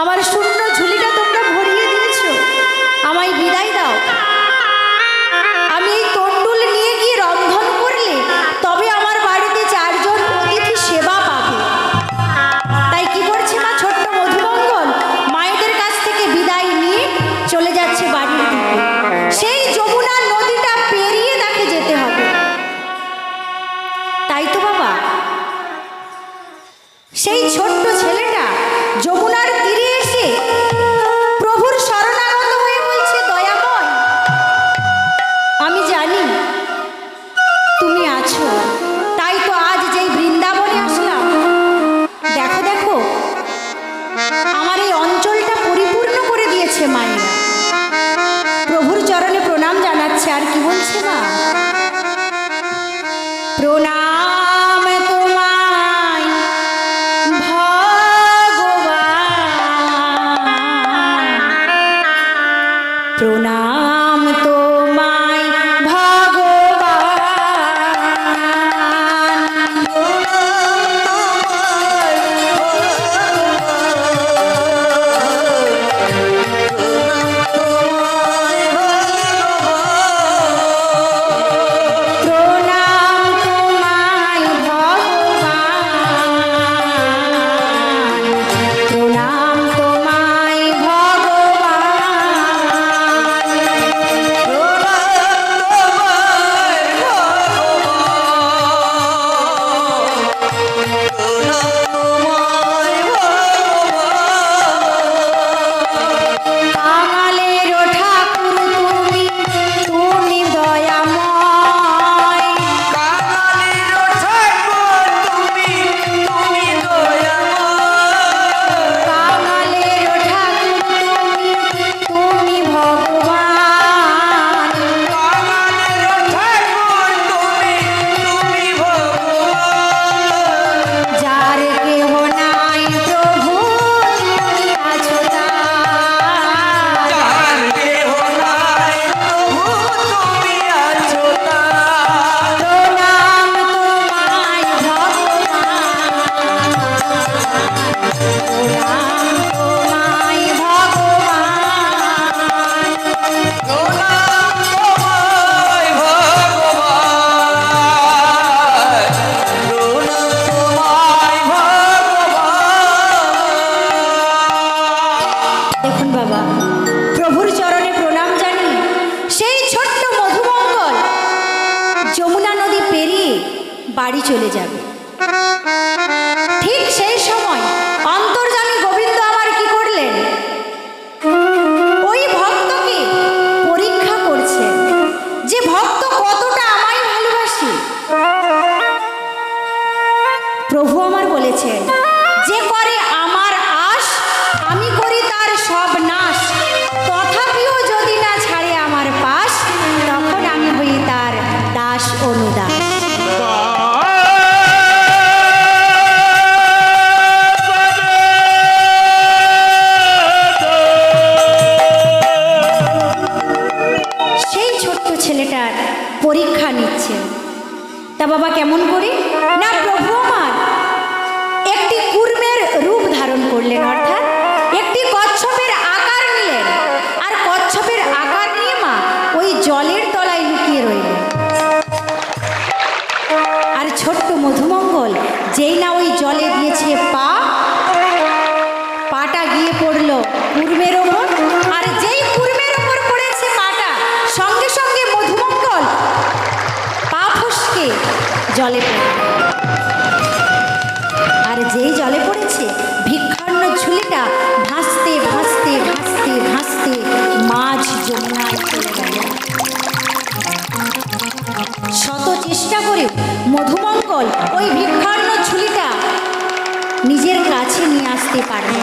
আমার শূন্য ঝুলিটা তোমরা সেই সময় জলে দিয়েছে পা, পাটা গিয়ে পড়ল পূর্বের ওপর। আর যেই পূর্বের ওপর পড়েছে পাটা, সঙ্গে সঙ্গে মধুমঙ্গল পা ফসকে জলে পড়ে। আর যেই জলে পড়েছে, ভিক্ষান্ন ঝুলিটা ভাসতে ভাসতে ভাসতে ভাসতে মাছ চলে গেল। শত চেষ্টা করে মধুমঙ্গল ওই ভিক্ষান্ন ঝুলিটা কাছে নিয়ে আসতে পারবে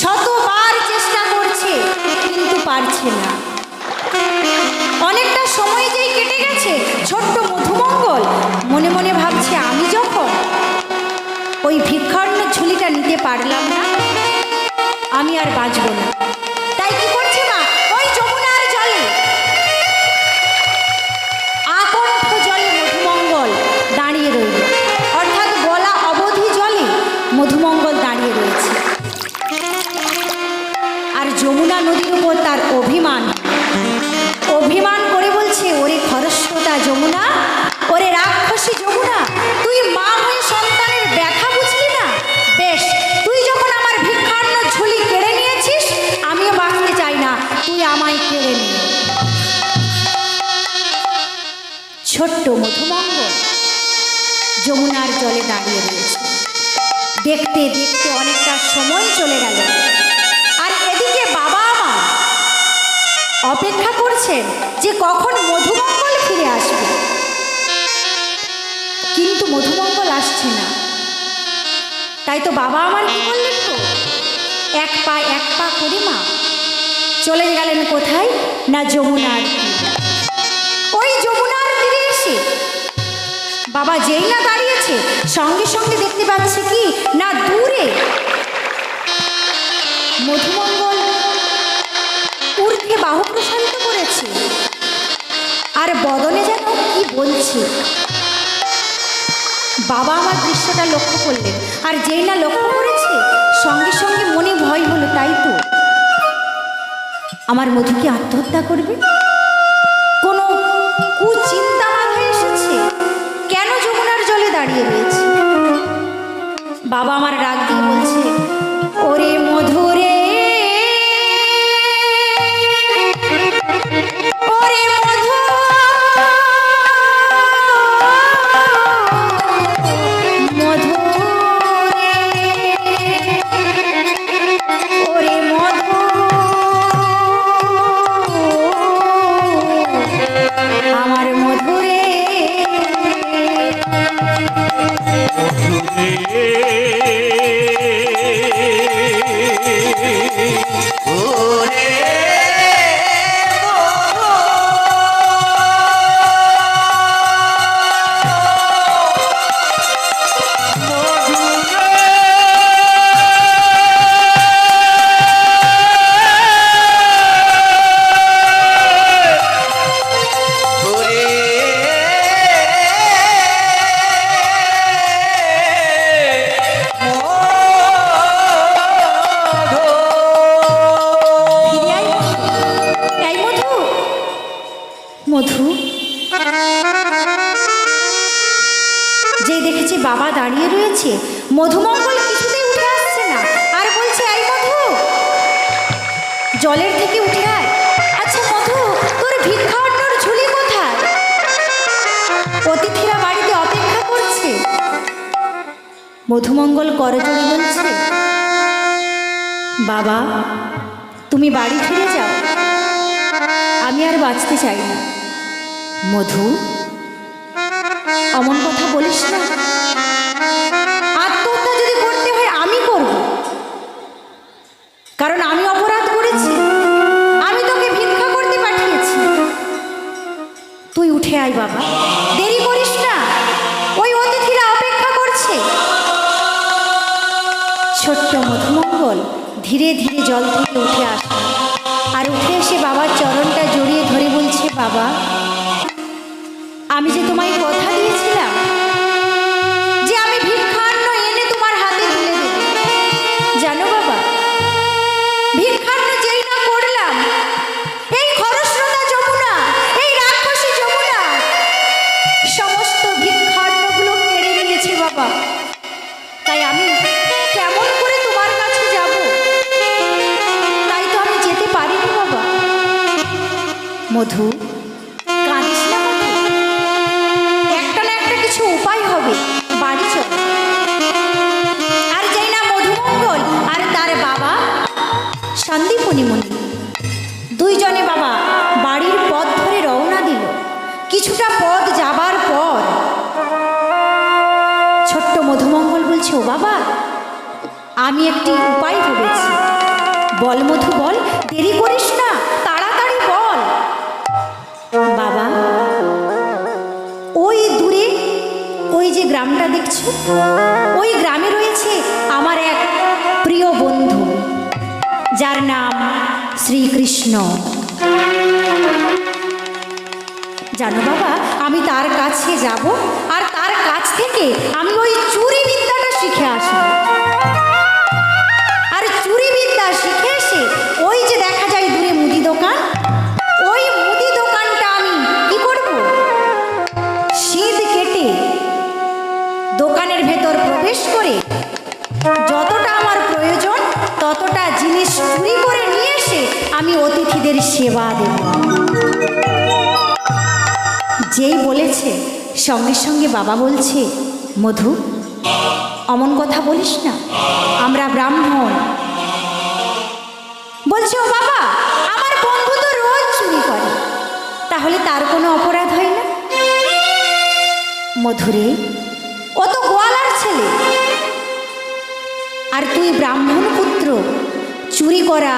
শতবার চেষ্টা করছে, কিন্তু পারছে না। অনেকটা সময় যেই কেটে গেছে, ছোট্ট মধুমঙ্গল মনে মনে ভাবছে, আমি যখন ওই ভিক্ষান্ন ঝুলিটা নিতে পারলাম না, আমি আর বাঁচব না। তাই কি করে ছোট্ট মধুমঙ্গল যমুনার জলে দাঁড়িয়ে রয়েছে। দেখতে দেখতে অনেকটা সময় চলে গেল। আর এদিকে বাবা আমার অপেক্ষা করছেন যে কখন মধুমঙ্গল ফিরে আসবে। কিন্তু মধুমঙ্গল আসছে না। তাই তো বাবা আমার কি করলেন তো এক পা এক পা করে মা, চলে গেলেন কোথায়? না যমুনার বাবা যেই না দাঁড়িয়েছে, সঙ্গে সঙ্গে দেখতে পাচ্ছে কি? না, দূরে। মধুমঙ্গল ঊর্ধ্বে বাহু প্রসারিত করেছে। আর বদনে যেন কি বলছে? বাবা আমার দৃশ্যটা লক্ষ্য করলেন। আর যেই না লক্ষ্য করেছে, সঙ্গে সঙ্গে মনে ভয় হলো, তাই তো। আমার মধু কি আত্মহত্যা করবে? ফিরে অতিথিরা বাড়িতে অপেক্ষা করছে। মধুমঙ্গল করজোড়ে বলছে, বাবা, তুমি বাড়ি ফিরে যাও। আমি আর বাঁচতে চাই না। মধু, অমন কথা বলিস না। আত্মহত্যা যদি করতে হয়, আমি করব। কারণ আমি অপরাধ করেছি। আমি তোকে ভিক্ষা করতে পাঠিয়েছি। তুই উঠে আয়, বাবা। দেরি ছোট্ট মধুমঙ্গল ধীরে ধীরে জল থেকে উঠে আসে। আর উঠে এসে বাবার চরণটা জড়িয়ে ধরে বলছে, বাবা, আমি যে তোমায় কথা কিছুটা পথ যাবার পর। ছোট্ট মধুমঙ্গল বলছে, ও বাবা, আমি একটি উপায় ভেবেছি। বল মধু, বল, দেরি করিস না, তাড়াতাড়ি বল। বাবা, ওই দূরে, ওই যে গ্রামটা দেখছ, ওই গ্রামে রয়েছে আমার এক প্রিয় বন্ধু, যার নাম শ্রীকৃষ্ণ। জানো বাবা, আমি তার কাছে যাব আর তার কাছ থেকে আমি ওই চুরি বিদ্যাটা শিখে আসব। আর চুরি বিদ্যা শিখে এসে ওই যে দেখা যায় দূরে মুদি দোকান, ওই মুদি দোকানটা আমি কি করব? শীত কেটে দোকানের ভেতর প্রবেশ করে যতটা আমার প্রয়োজন, ততটা জিনিস চুরি করে নিয়ে এসে আমি অতিথিদের সেবা দেব। যেই বলেছে, সঙ্গে সঙ্গে বাবা বলছে, মধু, অমন কথা বলিস না, আমরা ব্রাহ্মণ। বলছে, ও বাবা, আমার বন্ধু তো রোজ চুরি করে, তাহলে তার কোনো অপরাধ হয় না? মধুরে ও তো গোয়ালার ছেলে। আর তুই ব্রাহ্মণ পুত্র, চুরি করা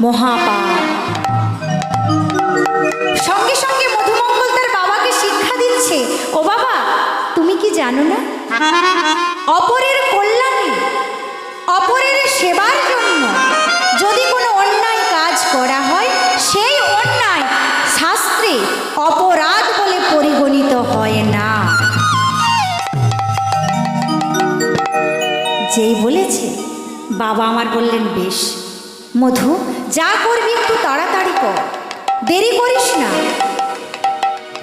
মহাপাপ। জানো না? অপরের কল্যাণে, অপরের সেবার জন্য যদি কোনো অন্যায় কাজ করা হয়, সেই অন্যায় শাস্ত্রে অপরাধ বলে পরিগণিত হয় না। যেই বলেছে, বাবা আমার বললেন, বেশ, মধু, যা করবি একটু তাড়াতাড়ি কর, দেরি করিস না।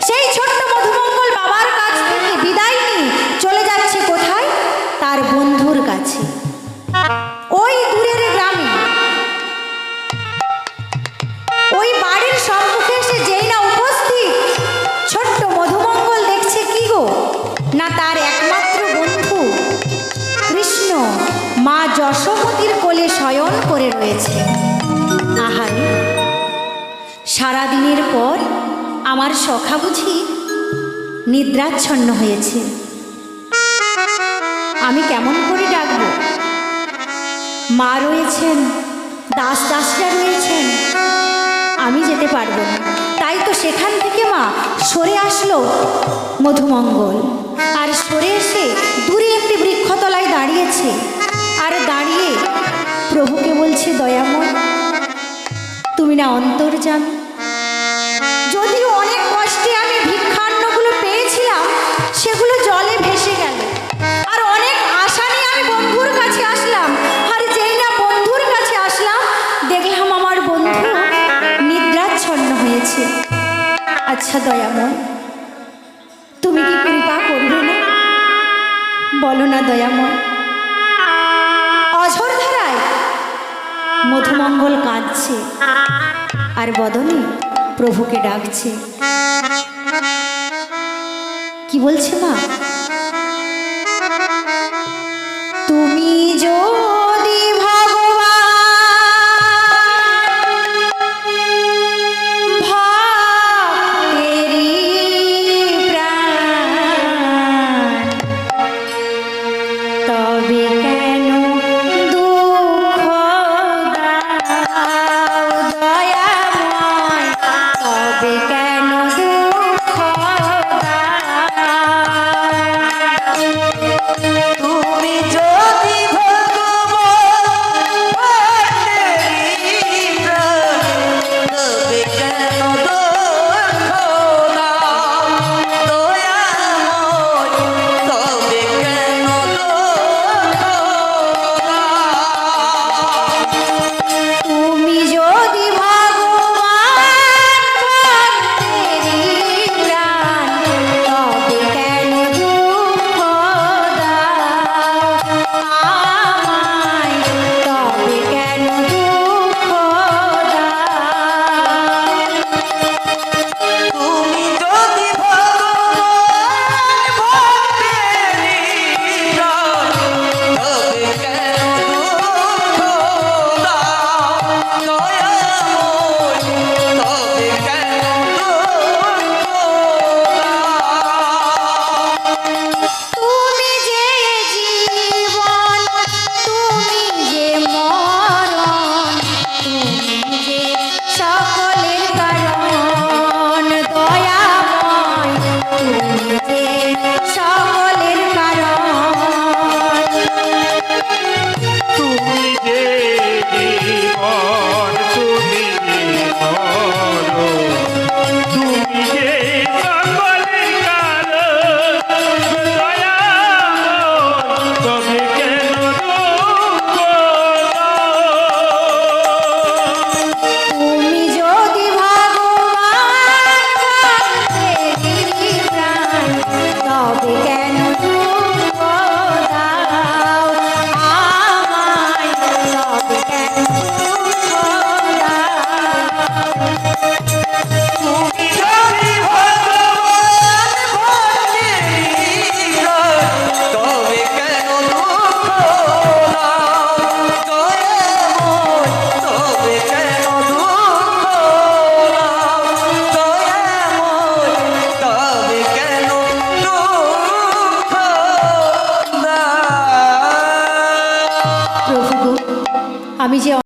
সেই ছোট্ট মধুমঙ্গল বাবার কাছ থেকে বিদায় মা যশোমতির কোলে শয়ন করে রয়েছে। আহারে, সারাদিনের পর আমার সখা বুঝি নিদ্রাচ্ছন্ন হয়েছে। আমি কেমন করে ডাকব? মা রয়েছেন, দাস দাসরা রয়েছেন, আমি যেতে পারব না। তাই তো সেখান থেকে মা সরে আসলো মধুমঙ্গল। আর সরে এসে দূরে একটি বৃক্ষতলায় দাঁড়িয়েছে। আর দাঁড়িয়ে প্রভুকে বলছে, দয়াময়, তুমি না অন্তর অন্তর্জামী যদিও অনেক কষ্টে আমি ভিক্ষান্নগুলো পেয়েছিলাম, সেগুলো জলে ভেসে গেল। আর অনেক আশা নিয়ে আমি বন্ধুর কাছে আসলাম। আর যেই না বন্ধুর কাছে আসলাম, দেখলাম আমার বন্ধু নিদ্রাচ্ছন্ন হয়েছে। আচ্ছা দয়াময়, তুমি কি কৃপা করবে না? বলো না, দয়াময়। মধুমঙ্গল কাঁদছে। আর বদনে প্রভুকে ডাকছে। কি বলছে মা?